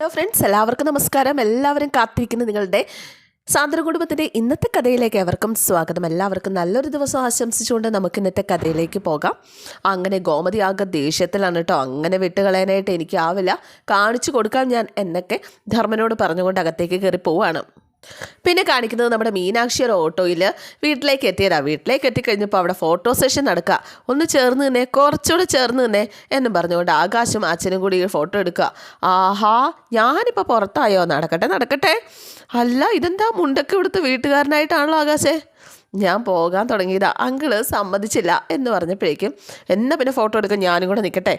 Hello friends എല്ലാവർക്കും നമസ്കാരം. എല്ലാവരും കാത്തിരിക്കുന്ന നിങ്ങളുടെ സാന്ദ്ര കുടുംബത്തിന്റെ ഇന്നത്തെ കഥയിലേക്ക് എവർക്കും സ്വാഗതം. എല്ലാവർക്കും നല്ലൊരു ദിവസം ആശംസിച്ചുകൊണ്ട് നമുക്ക് ഇന്നത്തെ കഥയിലേക്ക് പോകാം. അങ്ങനെ ഗോമതി ആകെ ദേഷ്യത്തിലാണ് കേട്ടോ അങ്ങനെ വിട്ടുകളയാനായിട്ട് എനിക്കാവില്ല കാണിച്ചു കൊടുക്കാം ഞാൻ എന്നൊക്കെ ധർമ്മനോട് പറഞ്ഞുകൊണ്ട് അകത്തേക്ക് കയറി പോവാണ്. പിന്നെ കാണിക്കുന്നത് നമ്മുടെ മീനാക്ഷിയുടെ ഓട്ടോയിൽ വീട്ടിലേക്ക് എത്തിയതാണ് വീട്ടിലേക്ക് എത്തിക്കഴിഞ്ഞപ്പോൾ അവിടെ ഫോട്ടോ സെഷൻ നടക്കുക. ഒന്ന് ചേർന്ന് നിന്നെ കുറച്ചുകൂടെ ചേർന്ന് നിന്നെ എന്നും പറഞ്ഞുകൊണ്ട് ആകാശും അച്ഛനും കൂടി ഫോട്ടോ എടുക്കുക. ആഹാ ഞാനിപ്പോൾ പുറത്തായോ? നടക്കട്ടെ നടക്കട്ടെ. അല്ല ഇതെന്താ മുണ്ടൊക്കെ ഇവിടുത്തെ വീട്ടുകാരനായിട്ടാണല്ലോ ആകാശേ? ഞാൻ പോകാൻ തുടങ്ങിയതാ. അങ്കിൾ സമ്മതിച്ചില്ല എന്ന് പറഞ്ഞപ്പോഴേക്കും എന്നാൽ പിന്നെ ഫോട്ടോ എടുക്കാൻ ഞാനും കൂടെ നിൽക്കട്ടെ?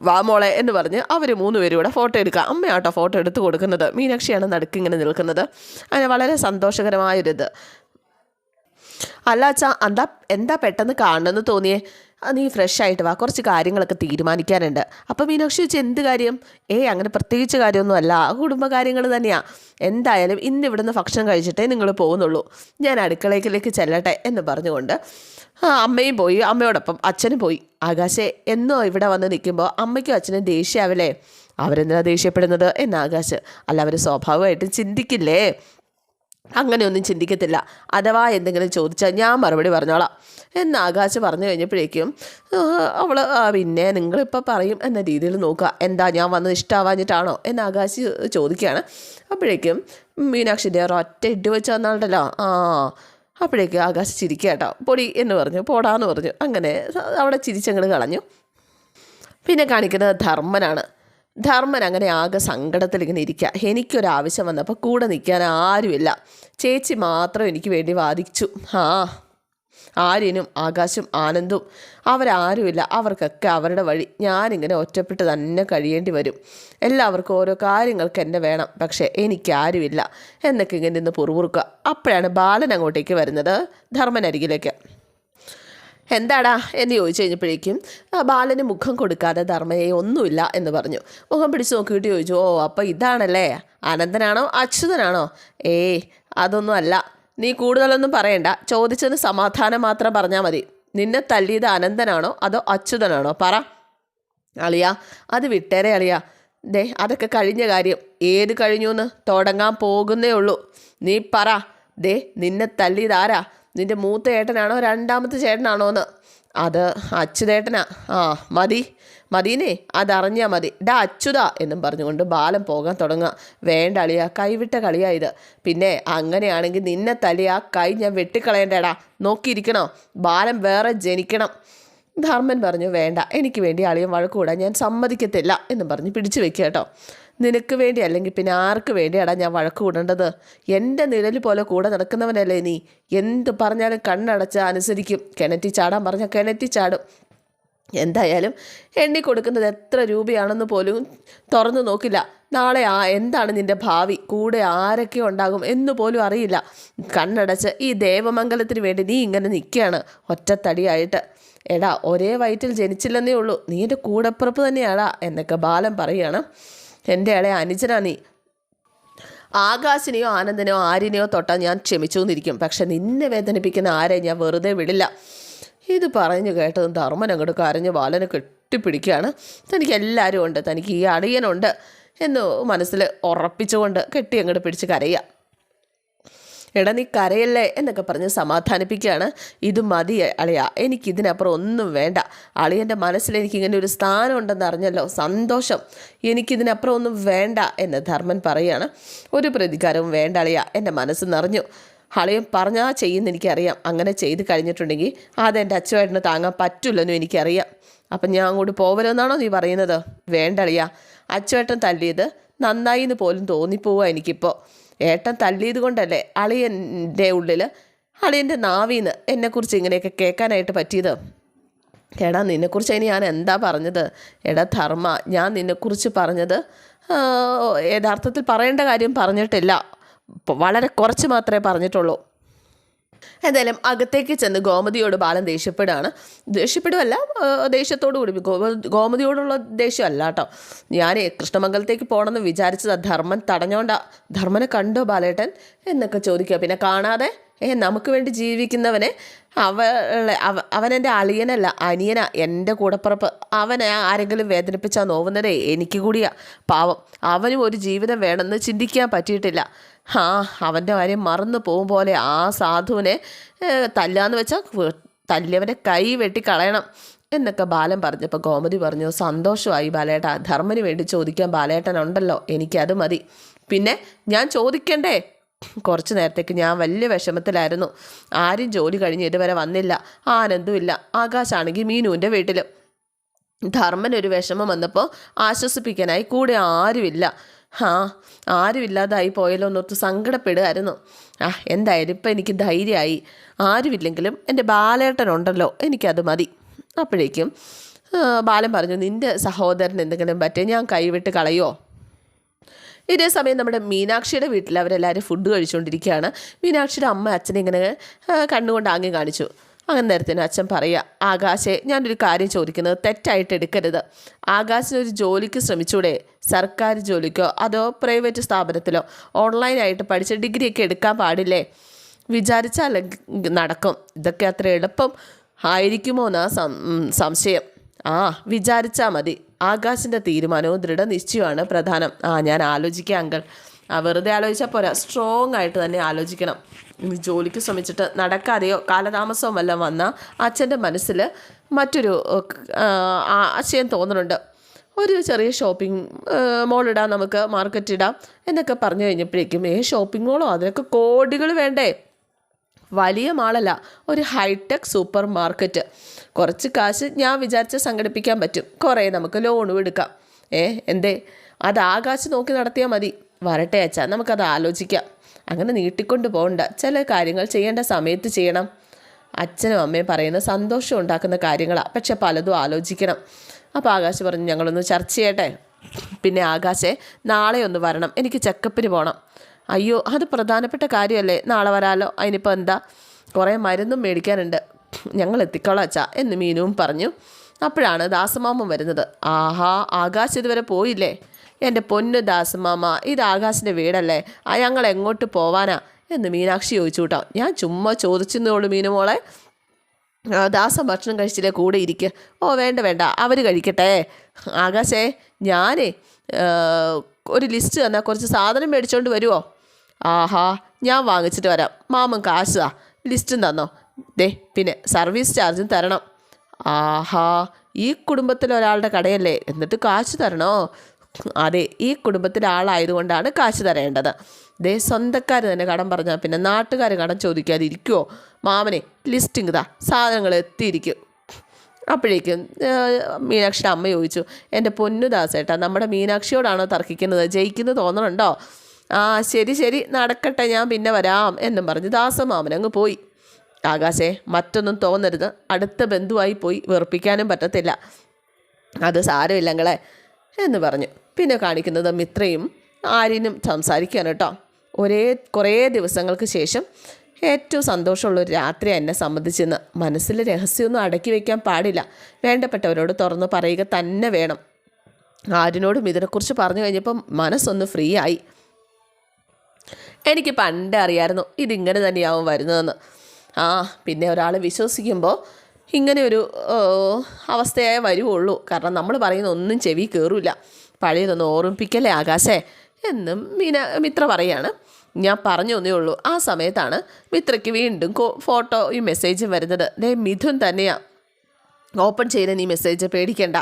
വാ മോളെ എന്ന് പറഞ്ഞ് അവർ മൂന്ന് പേരും കൂടെ ഫോട്ടോ എടുക്കുക. അമ്മയാട്ടോ ഫോട്ടോ എടുത്ത് കൊടുക്കുന്നത്. മീനാക്ഷിയാണ് നടുക്ക് ഇങ്ങനെ നിൽക്കുന്നത്. അങ്ങനെ വളരെ സന്തോഷകരമായൊരിത്. അല്ല അച്ഛാ എന്താ എന്താ പെട്ടെന്ന് കാണണമെന്ന് തോന്നിയേ? നീ ഫ്രഷ് ആയിട്ട് വാ. കുറച്ച് കാര്യങ്ങളൊക്കെ തീരുമാനിക്കാനുണ്ട്. അപ്പോൾ മീനാക്ഷി വെച്ച് എന്ത് കാര്യം? ഏ അങ്ങനെ പ്രത്യേകിച്ച് കാര്യമൊന്നും അല്ല കുടുംബകാര്യങ്ങൾ തന്നെയാണ് എന്തായാലും ഇന്ന് ഇവിടുന്ന് ഭക്ഷണം കഴിച്ചിട്ടേ നിങ്ങൾ പോകുന്നുള്ളൂ. ഞാൻ അടുക്കളയിലേക്ക് ചെല്ലട്ടെ എന്ന് പറഞ്ഞുകൊണ്ട് അമ്മയും പോയി. അമ്മയോടൊപ്പം അച്ഛനും പോയി. ആകാശേ എന്നോ ഇവിടെ വന്ന് നിൽക്കുമ്പോൾ അമ്മയ്ക്കും അച്ഛനും ദേഷ്യമാവില്ലേ അവരെന്തിനാണ് ദേഷ്യപ്പെടുന്നത്? എന്ന് ആകാശ് അല്ല അവർ സ്വാഭാവികമായിട്ടും ചിന്തിക്കില്ലേ? അങ്ങനെയൊന്നും ചിന്തിക്കത്തില്ല. അഥവാ എന്തെങ്കിലും ചോദിച്ചാൽ ഞാൻ മറുപടി പറഞ്ഞോളാം. എന്ന് ആകാശ് പറഞ്ഞു കഴിഞ്ഞപ്പോഴേക്കും അവൾ പിന്നെ നിങ്ങളിപ്പോൾ പറയും എന്ന രീതിയിൽ നോക്കുക. എന്താ ഞാൻ വന്നത് ഇഷ്ടമാവാഞ്ഞിട്ടാണോ എന്ന് ആകാശ് ചോദിക്കുകയാണ്. അപ്പോഴേക്കും മീനാക്ഷിന്റെ ഒരൊറ്റ ഇട്ട് വെച്ച് വന്നാളുണ്ടല്ലോ. ആ അപ്പോഴേക്കും ആകാശ് ചിരിക്കുക കേട്ടോ. പൊടി എന്ന് പറഞ്ഞു. പോടാന്ന് പറഞ്ഞു. അങ്ങനെ അവിടെ ചിരിച്ചങ്ങൾ കളഞ്ഞു. പിന്നെ കാണിക്കുന്നത് ധർമ്മനാണ്. ധർമ്മൻ അങ്ങനെ ആകെ സങ്കടത്തിൽ ഇങ്ങനെ ഇരിക്കുക എനിക്കൊരാവശ്യം വന്നപ്പോൾ കൂടെ നിൽക്കാൻ ആരുമില്ല. ചേച്ചി മാത്രം എനിക്ക് വേണ്ടി വാദിച്ചു. ആ ആര്യനും ആകാശും ആനന്ദും. അവരാരുമില്ല. അവർക്കൊക്കെ അവരുടെ വഴി. ഞാനിങ്ങനെ ഒറ്റപ്പെട്ട് തന്നെ കഴിയേണ്ടി വരും. എല്ലാവർക്കും ഓരോ കാര്യങ്ങൾക്ക് എന്നെ വേണം. പക്ഷേ എനിക്കാരുമില്ല. എന്നൊക്കെ ഇങ്ങനെ നിന്ന് പുറപുറുക്കുക. അപ്പോഴാണ് ബാലൻ അങ്ങോട്ടേക്ക് വരുന്നത് ധർമ്മൻ അരികിലേക്ക്. എന്താടാ എന്ന് ചോദിച്ചു കഴിഞ്ഞപ്പോഴേക്കും ബാലന് മുഖം കൊടുക്കാതെ ധർമ്മയെ ഒന്നുമില്ല എന്ന് പറഞ്ഞു. മുഖം പിടിച്ച് നോക്കിയിട്ട് ചോദിച്ചു ഓ അപ്പോൾ ഇതാണല്ലേ? അനന്തനാണോ? അച്യുതനാണോ? ഏയ് അതൊന്നും അല്ല നീ കൂടുതലൊന്നും പറയണ്ട. ചോദിച്ചതിന് സമാധാനം മാത്രം പറഞ്ഞാൽ മതി. നിന്നെ തല്ലിയത് അനന്തനാണോ? അതോ അച്യുതനാണോ? പറ. അളിയ അത് വിട്ടേരെ അളിയ. ദേ അതൊക്കെ കഴിഞ്ഞ കാര്യം. ഏത് കഴിഞ്ഞു എന്ന് തുടങ്ങാൻ പോകുന്നേ ഉള്ളൂ. നീ പറ. ദേ നിന്നെ തല്ലിയതാരാ നിന്റെ മൂത്ത ഏട്ടനാണോ രണ്ടാമത്തെ ചേട്ടനാണോ എന്ന് അത് അച്യുതേട്ടനാ. ആ മതി. മതിനേ അതറിഞ്ഞാൽ മതി. ഡാ അച്യുത എന്നും പറഞ്ഞുകൊണ്ട് ബാലം പോകാൻ തുടങ്ങുക. വേണ്ട അളിയാ കൈവിട്ട കളിയാ ഇത്. പിന്നെ അങ്ങനെയാണെങ്കിൽ നിന്നെ തലി ആ കൈ ഞാൻ വെട്ടിക്കളയണ്ടേടാ. നോക്കിയിരിക്കണോ? ബാലം വേറെ ജനിക്കണം. ധർമ്മൻ പറഞ്ഞു വേണ്ട എനിക്ക് വേണ്ടി അളിയൻ വഴക്കൂടാൻ ഞാൻ സമ്മതിക്കത്തില്ല എന്ന് പറഞ്ഞ് പിടിച്ചു വെക്കുക കേട്ടോ. നിനക്ക് വേണ്ടി അല്ലെങ്കിൽ പിന്നെ ആർക്ക് വേണ്ടിയാടാ ഞാൻ വഴക്ക് കൂടേണ്ടത്? എന്റെ നിഴൽ പോലെ കൂടെ നടക്കുന്നവനല്ലേ നീ. എന്ത് പറഞ്ഞാലും കണ്ണടച്ച് അനുസരിക്കും. കിണറ്റി ചാടാൻ പറഞ്ഞാൽ കിണറ്റി ചാടും. എന്തായാലും എണ്ണി കൊടുക്കുന്നത് എത്ര രൂപയാണെന്ന് പോലും തുറന്നു നോക്കില്ല. നാളെ ആ എന്താണ് നിന്റെ ഭാവി? കൂടെ ആരൊക്കെ ഉണ്ടാകും എന്ന് പോലും അറിയില്ല. കണ്ണടച്ച് ഈ ദേവമംഗലത്തിന് വേണ്ടി നീ ഇങ്ങനെ നിൽക്കുകയാണ് ഒറ്റത്തടിയായിട്ട്. എടാ ഒരേ വയറ്റിൽ ജനിച്ചില്ലെന്നേ ഉള്ളൂ. നീ എന്റെ കൂടപ്പുറപ്പ് തന്നെയാടാ എന്നൊക്കെ ബാലൻ പറയുകയാണ്. എന്റെ ഇളയ അനുജനാ നീ. ആകാശിനെയോ ആനന്ദനെയോ ആരിനെയോ തൊട്ടാൽ ഞാൻ ക്ഷമിച്ചു എന്നിരിക്കും പക്ഷെ നിന്നെ വേദനിപ്പിക്കുന്ന ആരെ ഞാൻ വെറുതെ വിടില്ല. ഇത് പറഞ്ഞു കേട്ടതും ധർമ്മൻ അങ്ങോട്ട് കരഞ്ഞ് ബാലനെ കെട്ടിപ്പിടിക്കുകയാണ്. തനിക്ക് എല്ലാവരും ഉണ്ട്. തനിക്ക് ഈ അടിയനുണ്ട് എന്ന് മനസ്സിൽ ഉറപ്പിച്ചുകൊണ്ട് കെട്ടി അങ്ങോട്ട് പിടിച്ച് കരയുക. എടാ നീ കരയല്ലേ? എന്നൊക്കെ പറഞ്ഞ് സമാധാനിപ്പിക്കുകയാണ്. ഇത് മതി അളിയ എനിക്കിതിനപ്പുറം ഒന്നും വേണ്ട. അളിയന്റെ മനസ്സിൽ എനിക്കിങ്ങനെ ഒരു സ്ഥാനം ഉണ്ടെന്ന് അറിഞ്ഞല്ലോ സന്തോഷം. എനിക്കിതിനപ്പുറം ഒന്നും വേണ്ട എന്ന് ധർമ്മൻ പറയുകയാണ് ഒരു പ്രതികാരവും വേണ്ട അളിയ എന്റെ മനസ്സ് നിറഞ്ഞു. അളിയൻ പറഞ്ഞാൽ ചെയ്യുന്ന എനിക്കറിയാം. അങ്ങനെ ചെയ്ത് കഴിഞ്ഞിട്ടുണ്ടെങ്കിൽ അതെന്റെ അച്ഛനായിട്ട് താങ്ങാൻ പറ്റില്ലെന്നും എനിക്കറിയാം. അപ്പം ഞാൻ അങ്ങോട്ട് പോവലെന്നാണോ നീ പറയുന്നത്? വേണ്ട അളിയ അച്ചുവേട്ടൻ തല്ലിയത് നന്നായി എന്ന് പോലും തോന്നിപ്പോവുക എനിക്കിപ്പോൾ. ഏട്ടൻ തല്ലിയത് കൊണ്ടല്ലേ അളിയന്റെ ഉള്ളിൽ അളിയന്റെ നാവീന്ന് എന്നെക്കുറിച്ച് ഇങ്ങനെയൊക്കെ കേൾക്കാനായിട്ട് പറ്റിയത്? എടാ നിന്നെക്കുറിച്ച് ഇനി ഞാൻ എന്താ പറഞ്ഞത്? എടാ ധർമ്മ ഞാൻ നിന്നെക്കുറിച്ച് പറഞ്ഞത് യഥാർത്ഥത്തിൽ പറയേണ്ട കാര്യം പറഞ്ഞിട്ടില്ല. വളരെ കുറച്ച് മാത്രമേ പറഞ്ഞിട്ടുള്ളൂ. എന്തായാലും അകത്തേക്ക് ചെന്ന് ഗോമതിയോട് ബാലൻ ദേഷ്യപ്പെടുകയാണ്. ദേഷ്യപ്പെടുകയല്ല ദേഷ്യത്തോടു കൂടി. ഗോമ ഗോമതിയോടുള്ള ദേഷ്യമല്ല കേട്ടോ. ഞാൻ കൃഷ്ണമംഗലത്തേക്ക് പോകണമെന്ന് വിചാരിച്ചത്. ധർമ്മൻ തടഞ്ഞോണ്ടാ ധർമ്മനെ കണ്ടോ ബാലേട്ടൻ? എന്നൊക്കെ ചോദിക്കുക. പിന്നെ കാണാതെ ഏ നമുക്ക് വേണ്ടി ജീവിക്കുന്നവനെ അവളെ അവ അവനെന്റെ അളിയനല്ല അനിയനാ എന്റെ കൂടപ്പുറപ്പ്. അവനെ ആരെങ്കിലും വേദനിപ്പിച്ചാൽ നോവുന്നതേ എനിക്ക് കൂടിയാ. പാവം അവനും ഒരു ജീവിതം വേണമെന്ന് ചിന്തിക്കാൻ പറ്റിയിട്ടില്ല. ആ അവന്റെ കാര്യം മറന്നു പോകും പോലെ ആ സാധുവിനെ തല്ലാന്ന് വെച്ചാൽ തല്ലിയവന്റെ കൈ വെട്ടി കളയണം എന്നൊക്കെ ബാലൻ പറഞ്ഞപ്പോൾ ഗോമതി പറഞ്ഞു സന്തോഷമായി ബാലേട്ട ധർമ്മന് വേണ്ടി ചോദിക്കാൻ ബാലേട്ടനുണ്ടല്ലോ എനിക്കത് മതി. പിന്നെ ഞാൻ ചോദിക്കണ്ടേ? കുറച്ച് നേരത്തേക്ക് ഞാൻ വലിയ വിഷമത്തിലായിരുന്നു. ആരും ജോലി കഴിഞ്ഞ് ഇതുവരെ വന്നില്ല ആനന്ദുമില്ല ആകാശാണെങ്കിൽ മീനുവിന്റെ വീട്ടിൽ ധർമ്മൻ ഒരു വിഷമം വന്നപ്പോൾ ആശ്വസിപ്പിക്കാനായി കൂടെ ആരുമില്ല. ആ ആരുമില്ലാതായി പോയല്ലോ എന്നോർത്ത് സങ്കടപ്പെടുമായിരുന്നു ആ എന്തായാലും ഇപ്പം എനിക്ക് ധൈര്യമായി. ആരുമില്ലെങ്കിലും എന്റെ ബാലേട്ടനുണ്ടല്ലോ എനിക്കത് മതി. അപ്പോഴേക്കും ബാലൻ പറഞ്ഞു നിന്റെ സഹോദരൻ എന്തെങ്കിലും പറ്റേ ഞാൻ കൈവിട്ട് കളയോ? ഇതേ സമയം നമ്മുടെ മീനാക്ഷിയുടെ വീട്ടിൽ അവരെല്ലാവരും ഫുഡ് കഴിച്ചുകൊണ്ടിരിക്കുകയാണ്. മീനാക്ഷിയുടെ അമ്മ അച്ഛനെ ഇങ്ങനെ കണ്ണുകൊണ്ട് ആംഗ്യം കാണിച്ചു. അങ്ങനെ നേരത്തിന് അച്ഛൻ പറയുക ആകാശെ ഞാനൊരു കാര്യം ചോദിക്കുന്നത് തെറ്റായിട്ട് എടുക്കരുത്. ആകാശിനൊരു ജോലിക്ക് ശ്രമിച്ചൂടെ? സർക്കാർ ജോലിക്കോ? അതോ പ്രൈവറ്റ് സ്ഥാപനത്തിലോ? ഓൺലൈനായിട്ട് പഠിച്ച ഡിഗ്രിയൊക്കെ എടുക്കാൻ പാടില്ലേ? വിചാരിച്ചാൽ നടക്കും. ഇതൊക്കെ അത്ര എളുപ്പം ആയിരിക്കുമോ എന്നാ സംശയം. ആ വിചാരിച്ചാൽ മതി. ആകാശിന്റെ തീരുമാനവും ദൃഢനിശ്ചയമാണ് പ്രധാനം. ആ ഞാൻ ആലോചിക്കാം അങ്കിൾ. വെറുതെ ആലോചിച്ചാൽ പോരാ. സ്ട്രോങ് ആയിട്ട് തന്നെ ആലോചിക്കണം. ജോലിക്ക് ശ്രമിച്ചിട്ട് നടക്കാതെയോ കാലതാമസവും വല്ലതും വന്ന അച്ഛന്റെ മനസ്സിൽ മറ്റൊരു ആശയം തോന്നുന്നുണ്ട് ഒരു ചെറിയ ഷോപ്പിംഗ് മോളിടാം നമുക്ക് മാർക്കറ്റ് ഇടാം എന്നൊക്കെ പറഞ്ഞു കഴിഞ്ഞപ്പോഴേക്കും ഏ ഷോപ്പിംഗ് മോളോ അതിനൊക്കെ കോടികൾ വേണ്ടേ? വലിയ മാളല്ല ഒരു ഹൈടെക് സൂപ്പർ മാർക്കറ്റ് കുറച്ച് കാശ് ഞാൻ വിചാരിച്ച് സംഘടിപ്പിക്കാൻ പറ്റും. കുറേ നമുക്ക് ലോണും എടുക്കാം. ഏ എന്തേ? അത് ആകാശം നോക്കി നടത്തിയാൽ മതി. വരട്ടെ അച്ഛാ നമുക്കത് ആലോചിക്കാം. അങ്ങനെ നീട്ടിക്കൊണ്ട് പോകണ്ട. ചില കാര്യങ്ങൾ ചെയ്യേണ്ട സമയത്ത് ചെയ്യണം. അച്ഛനും അമ്മയും പറയുന്ന സന്തോഷം ഉണ്ടാക്കുന്ന കാര്യങ്ങളാണ് പക്ഷെ പലതും ആലോചിക്കണം. അപ്പോൾ ആകാശ് പറഞ്ഞു ഞങ്ങളൊന്ന് ചർച്ച ചെയ്യട്ടെ? പിന്നെ ആകാശെ നാളെ ഒന്ന് വരണം. എനിക്ക് ചെക്കപ്പിന് പോകണം അയ്യോ അത് പ്രധാനപ്പെട്ട കാര്യമല്ലേ? നാളെ വരാലോ? അതിനിപ്പോൾ എന്താ? കുറേ മരുന്നും മേടിക്കാനുണ്ട്. ഞങ്ങൾ എത്തിക്കോളാം അച്ഛാ എന്ന് മീനുവും പറഞ്ഞു. അപ്പോഴാണ് ദാസമാമൻ വരുന്നത്. ആഹാ ആകാശ് ഇതുവരെ പോയില്ലേ? എന്റെ പൊന്നു ദാസമാമ ഇത് ആകാശിന്റെ വീടല്ലേ? ആ ഞങ്ങൾ എങ്ങോട്ട് പോവാനാ? എന്ന് മീനാക്ഷി ചോദിച്ചു കേട്ടോ. ഞാൻ ചുമ്മാ ചോദിച്ചെന്നുള്ളൂ മീനു മോളെ. ആ, ഭക്ഷണം കഴിച്ചില്ലേ കൂടെ ഇരിക്കുക ഓ വേണ്ട വേണ്ട അവർ കഴിക്കട്ടെ. ആകാശേ ഞാനേ ഒരു ലിസ്റ്റ് തന്നാൽ കുറച്ച് സാധനം മേടിച്ചോണ്ട് വരുമോ ആഹാ ഞാൻ വാങ്ങിച്ചിട്ട് വരാം. മാമൻ കാശാ ലിസ്റ്റും തന്നോ? ദേ പിന്നെ സർവീസ് ചാർജും തരണം. ആഹാ ഈ കുടുംബത്തിലൊരാളുടെ കടയല്ലേ? എന്നിട്ട് കാശ് തരണോ? അതെ ഈ കുടുംബത്തിലെ ആളായതുകൊണ്ടാണ് കാശ് തരേണ്ടത്. ദേ സ്വന്തക്കാർ തന്നെ കടം പറഞ്ഞാൽ പിന്നെ നാട്ടുകാർ കടം ചോദിക്കാതിരിക്കുമോ മാമനെ ലിസ്റ്റിങ് താ സാധനങ്ങൾ എത്തിയിരിക്കും. അപ്പോഴേക്കും മീനാക്ഷിയുടെ അമ്മ ചോദിച്ചു എന്റെ പൊന്നുദാസേട്ടാ നമ്മുടെ മീനാക്ഷിയോടാണോ തർക്കിക്കുന്നത്? ജയിക്കുന്നു തോന്നണുണ്ടോ? ആ ശരി ശരി നടക്കട്ടെ ഞാൻ പിന്നെ വരാം എന്നും പറഞ്ഞ് ദാസമാമൻ അങ്ങ് പോയി. ആകാശേ മറ്റൊന്നും തോന്നരുത്. അടുത്ത ബന്ധുവായി പോയി വെറുപ്പിക്കാനും പറ്റത്തില്ല. അത് സാരമില്ല നിങ്ങളെ എന്ന് പറഞ്ഞു. പിന്നെ കാണിക്കുന്നത് മിത്രയും ആര്യനും സംസാരിക്കുകയാണ് കേട്ടോ. ഒരേ കുറേ ദിവസങ്ങൾക്ക് ശേഷം ഏറ്റവും സന്തോഷമുള്ള ഒരു രാത്രി എന്നെ സംബന്ധിച്ചെന്ന് മനസ്സിൽ രഹസ്യമൊന്നും അടക്കി വയ്ക്കാൻ പാടില്ല. വേണ്ടപ്പെട്ടവരോട് തുറന്ന് പറയുക തന്നെ വേണം. ആര്യനോടും ഇതിനെക്കുറിച്ച് പറഞ്ഞു കഴിഞ്ഞപ്പം മനസ്സൊന്ന് ഫ്രീ ആയി. എനിക്ക് പണ്ട് അറിയായിരുന്നു ഇതിങ്ങനെ തന്നെയാവും വരുന്നതെന്ന്. ആ പിന്നെ ഒരാൾ വിശ്വസിക്കുമ്പോൾ ഇങ്ങനെ ഒരു അവസ്ഥയായേ വരുവുള്ളൂ. കാരണം നമ്മൾ പറയുന്ന ഒന്നും ചെവി കയറില്ല പഴയതൊന്നും ഓർമ്മിപ്പിക്കല്ലേ ആകാശേ? എന്നും മീന മിത്ര പറയാണ്. ഞാൻ പറഞ്ഞു ഒന്നേ ഉള്ളൂ. ആ സമയത്താണ് മിത്രയ്ക്ക് വീണ്ടും കോ ഈ മെസ്സേജും വരുന്നത്. ദേ മിഥുൻ തന്നെയാണ് ഓപ്പൺ ചെയ്ത നീ മെസ്സേജ് പേടിക്കണ്ട.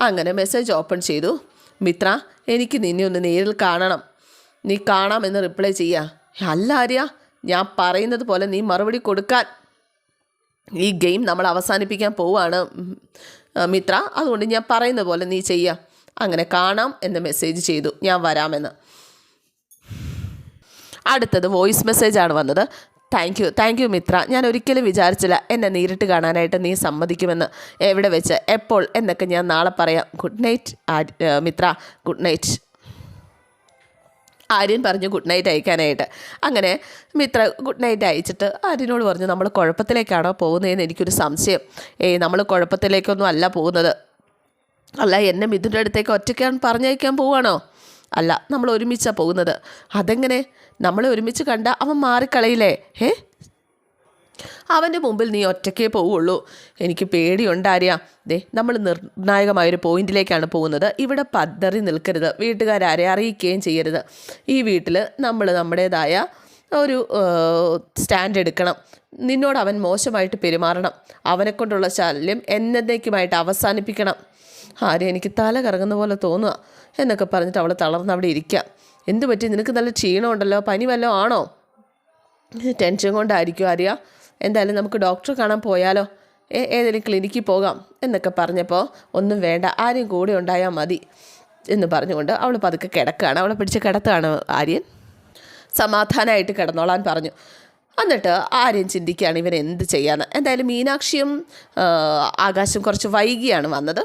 അങ്ങനെ മെസ്സേജ് ഓപ്പൺ ചെയ്തു. മിത്ര എനിക്ക് നിന്നെ ഒന്ന് നേരിൽ കാണണം. നീ കാണാമെന്ന് റിപ്ലൈ ചെയ്യാ. അല്ല ആര്യ ഞാൻ പറയുന്നത് പോലെ നീ മറുപടി കൊടുക്കാൻ. ഈ ഗെയിം നമ്മൾ അവസാനിപ്പിക്കാൻ പോവുകയാണ് മിത്ര. അതുകൊണ്ട് ഞാൻ പറയുന്ന പോലെ നീ ചെയ്യാം. അങ്ങനെ കാണാം എന്ന് മെസ്സേജ് ചെയ്തു. ഞാൻ വരാമെന്ന്. അടുത്തത് വോയിസ് മെസ്സേജാണ് വന്നത്. Thank you thank you Mitra. ഞാൻ ഒരിക്കലും വിചാരിച്ചില്ല എന്നെ നേരിട്ട് കാണാനായിട്ട് നീ സമ്മതിക്കുമെന്ന്. എവിടെ വെച്ച്? എപ്പോൾ? എന്നൊക്കെ ഞാൻ നാളെ പറയാം. Good night Mitra. Good night Aryan പറഞ്ഞു ഗുഡ് നൈറ്റ് അയക്കാനായിട്ട്. അങ്ങനെ മിത്ര ഗുഡ് നൈറ്റ് അയച്ചിട്ട് ആര്യനോട് പറഞ്ഞു നമ്മൾ കുഴപ്പത്തിലേക്കാണോ പോകുന്നതെന്ന് എനിക്കൊരു സംശയം. ഏയ് നമ്മൾ കുഴപ്പത്തിലേക്കൊന്നും അല്ല പോകുന്നത്. അല്ല എന്നെ മിഥുന്റെ അടുത്തേക്ക് ഒറ്റയ്ക്കാൻ പറഞ്ഞയക്കാൻ പോവാണോ? അല്ല നമ്മൾ ഒരുമിച്ചാണ് പോകുന്നത്. അതെങ്ങനെ? നമ്മളെ ഒരുമിച്ച് കണ്ട അവൻ മാറിക്കളയില്ലേ? ഏ അവന്റെ മുമ്പിൽ നീ ഒറ്റയ്ക്കേ പോവുള്ളൂ. എനിക്ക് പേടിയുണ്ടാര്യ ദേ നമ്മൾ നിർണായകമായൊരു പോയിന്റിലേക്കാണ് പോകുന്നത്. ഇവിടെ പദ്ധറി നിൽക്കരുത്. വീട്ടുകാരെ അറിയിക്കുകയും ചെയ്യരുത്. ഈ വീട്ടിൽ നമ്മൾ നമ്മുടേതായ ഒരു സ്റ്റാൻഡ് എടുക്കണം. നിന്നോട് അവൻ മോശമായിട്ട് പെരുമാറണം. അവനെക്കൊണ്ടുള്ള ശല്യം എന്നേക്കുമായിട്ട് അവസാനിപ്പിക്കണം. ആരെയും എനിക്ക് തല കറങ്ങുന്ന പോലെ തോന്നുക എന്നൊക്കെ പറഞ്ഞിട്ട് അവൾ തളർന്ന് അവിടെ ഇരിക്കുക. എന്തു പറ്റി നിനക്ക് നല്ല ക്ഷീണമുണ്ടല്ലോ? പനി വല്ലതും ആണോ? ടെൻഷൻ കൊണ്ടായിരിക്കും ആര്യ. എന്തായാലും നമുക്ക് ഡോക്ടറെ കാണാൻ പോയാലോ? ഏതെങ്കിലും ക്ലിനിക്കിൽ പോകാം എന്നൊക്കെ പറഞ്ഞപ്പോൾ ഒന്നും വേണ്ട ആരും കൂടെ ഉണ്ടായാൽ മതി എന്ന് പറഞ്ഞുകൊണ്ട് അവൾ പതുക്കെ കിടക്കുകയാണ്. അവളെ പിടിച്ച് കിടത്തുകയാണ് ആര്യൻ. സമാധാനമായിട്ട് കിടന്നോളാൻ പറഞ്ഞു. എന്നിട്ട് ആര്യം ചിന്തിക്കുകയാണ് ഇവൻ എന്ത് ചെയ്യാന്ന്. എന്തായാലും മീനാക്ഷിയും ആകാശം കുറച്ച് വൈകിയാണ് വന്നത്.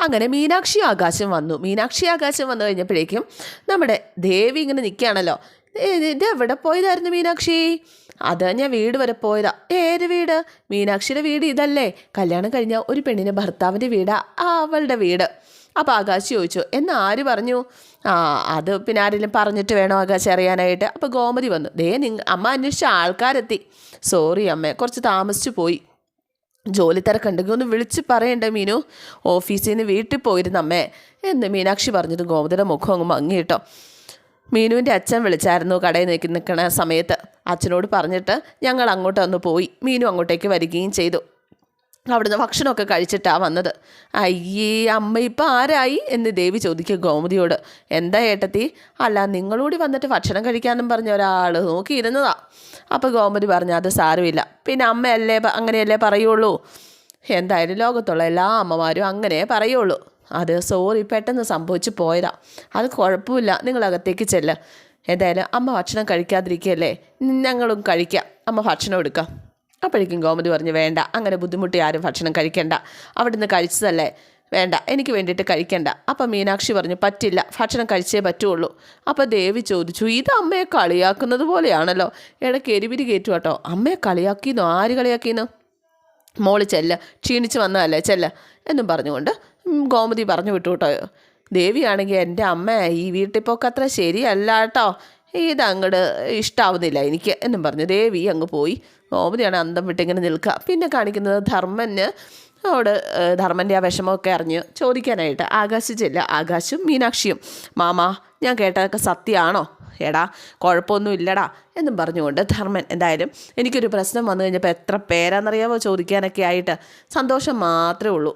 അങ്ങനെ മീനാക്ഷി ആകാശം വന്നു. മീനാക്ഷി ആകാശം വന്നു കഴിഞ്ഞപ്പോഴേക്കും നമ്മുടെ ദേവി ഇങ്ങനെ നിൽക്കുകയാണല്ലോ. ഇത് എവിടെ പോയതായിരുന്നു മീനാക്ഷി? അത് ഞാൻ വീട് വരെ പോയതാ. ഏത് വീട്? മീനാക്ഷിയുടെ വീട് ഇതല്ലേ. കല്യാണം കഴിഞ്ഞ ഒരു പെണ്ണിന്റെ ഭർത്താവിന്റെ വീടാ അവളുടെ വീട്. അപ്പോൾ ആകാശ് ചോദിച്ചു എന്ന് ആര് പറഞ്ഞു? ആ അത് പിന്നെ ആരെങ്കിലും പറഞ്ഞിട്ട് വേണോ ആകാശ് അറിയാനായിട്ട്? അപ്പോൾ ഗോമതി വന്നു ദേ നിങ്ങ അമ്മ അന്വേഷിച്ച ആൾക്കാരെത്തി. സോറി അമ്മ കുറച്ച് താമസിച്ചു പോയി. ജോലി തിരക്കുണ്ടെങ്കിൽ ഒന്ന് വിളിച്ച് പറയണ്ടേ മീനു? ഓഫീസിൽ നിന്ന് വീട്ടിൽ പോയിരുന്ന അമ്മേ. എന്ന് മീനാക്ഷി പറഞ്ഞത് ഗോമതിയുടെ മുഖം അങ്ങ് മങ്ങി കേട്ടോ മീനുവിന്റെ അച്ഛൻ വിളിച്ചായിരുന്നു കടയിൽ നിൽക്കി നിൽക്കുന്ന സമയത്ത്. അച്ഛനോട് പറഞ്ഞിട്ട് ഞങ്ങൾ അങ്ങോട്ട് വന്ന് പോയി. മീനു അങ്ങോട്ടേക്ക് വരികയും ചെയ്തു. അവിടുന്ന് ഭക്ഷണമൊക്കെ കഴിച്ചിട്ടാണ് വന്നത്. അയ്യേ അമ്മ ഇപ്പം ആരായി? എന്ന് ദേവി ചോദിക്കുക ഗോമതിയോട്. എന്താ ഏട്ടത്തി? അല്ല നിങ്ങളൂടി വന്നിട്ട് ഭക്ഷണം കഴിക്കാമെന്നും പറഞ്ഞ ഒരാൾ നോക്കിയിരുന്നതാ അപ്പോൾ ഗോമതി പറഞ്ഞു അത് സാരമില്ല. പിന്നെ അമ്മയല്ലേ അങ്ങനെയല്ലേ പറയുള്ളൂ. എന്തായാലും ലോകത്തുള്ള എല്ലാ അമ്മമാരും അങ്ങനെ പറയുള്ളൂ. അത് സോറി പെട്ടെന്ന് സംഭവിച്ചു പോയതാ. അത് കുഴപ്പമില്ല നിങ്ങളകത്തേക്ക് ചെല്ല്. എന്തായാലും അമ്മ ഭക്ഷണം കഴിക്കാതിരിക്കുകയല്ലേ ഞങ്ങളും കഴിക്കാം. അമ്മ ഭക്ഷണം എടുക്കാം. അപ്പോഴേക്കും ഗോമതി പറഞ്ഞു വേണ്ട അങ്ങനെ ബുദ്ധിമുട്ടി ആരും ഭക്ഷണം കഴിക്കണ്ട. അവിടുന്ന് കഴിച്ചതല്ലേ? വേണ്ട എനിക്ക് വേണ്ടിയിട്ട് കഴിക്കണ്ട. അപ്പം മീനാക്ഷി പറഞ്ഞു പറ്റില്ല ഭക്ഷണം കഴിച്ചേ പറ്റുള്ളൂ. അപ്പോൾ ദേവി ചോദിച്ചു ഇത് അമ്മയെ കളിയാക്കുന്നത് പോലെയാണല്ലോ. ഇടയ്ക്ക് എരിപിരി കയറ്റു കേട്ടോ. അമ്മയെ കളിയാക്കിയെന്നോ? ആര് കളിയാക്കിയെന്നോ? മോൾ ചെല്ല ക്ഷീണിച്ച് വന്നതല്ലേ ചെല്ല എന്നും പറഞ്ഞുകൊണ്ട് ഗോമതി പറഞ്ഞു വിട്ടു കേട്ടോ ദേവിയാണെങ്കിൽ എന്റെ അമ്മ ഈ വീട്ടിൽ പോക്ക് അത്ര ശരിയല്ല കേട്ടോ ഇതങ്ങോട്ട് ഇഷ്ടാവുന്നില്ല എനിക്ക് എന്നും പറഞ്ഞു. ദേവി അങ്ങ് പോയി. ഗോമതിയാണ് അന്തം വിട്ടിങ്ങനെ നിൽക്കുക. പിന്നെ കാണിക്കുന്നത് ധർമ്മന്. അവിടെ ധർമ്മന്റെ ആ വിഷമമൊക്കെ അറിഞ്ഞ് ചോദിക്കാനായിട്ട്. ആകാശ് ചെല്ല ആകാശും മീനാക്ഷിയും. മാമാ ഞാൻ കേട്ടതൊക്കെ സത്യമാണോ? എടാ കുഴപ്പമൊന്നും ഇല്ലടാ എന്നും പറഞ്ഞുകൊണ്ട് ധർമ്മൻ എന്തായാലും എനിക്കൊരു പ്രശ്നം വന്നു കഴിഞ്ഞപ്പോൾ എത്ര പേരാണെന്നറിയാമോ ചോദിക്കാനൊക്കെ ആയിട്ട്. സന്തോഷം മാത്രമേ ഉള്ളൂ.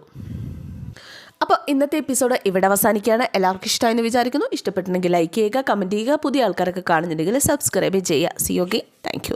അപ്പോൾ ഇന്നത്തെ എപ്പിസോഡ് ഇവിടെ അവസാനിക്കുകയാണ്. എല്ലാവർക്കും ഇഷ്ടമായെന്ന് വിചാരിക്കുന്നു. ഇഷ്ടപ്പെട്ടിട്ടുണ്ടെങ്കിൽ ലൈക്ക് ചെയ്യുക കമന്റ് ചെയ്യുക. പുതിയ ആൾക്കാരൊക്കെ കാണുന്നുണ്ടെങ്കിൽ സബ്സ്ക്രൈബ് ചെയ്യുക. C okay thank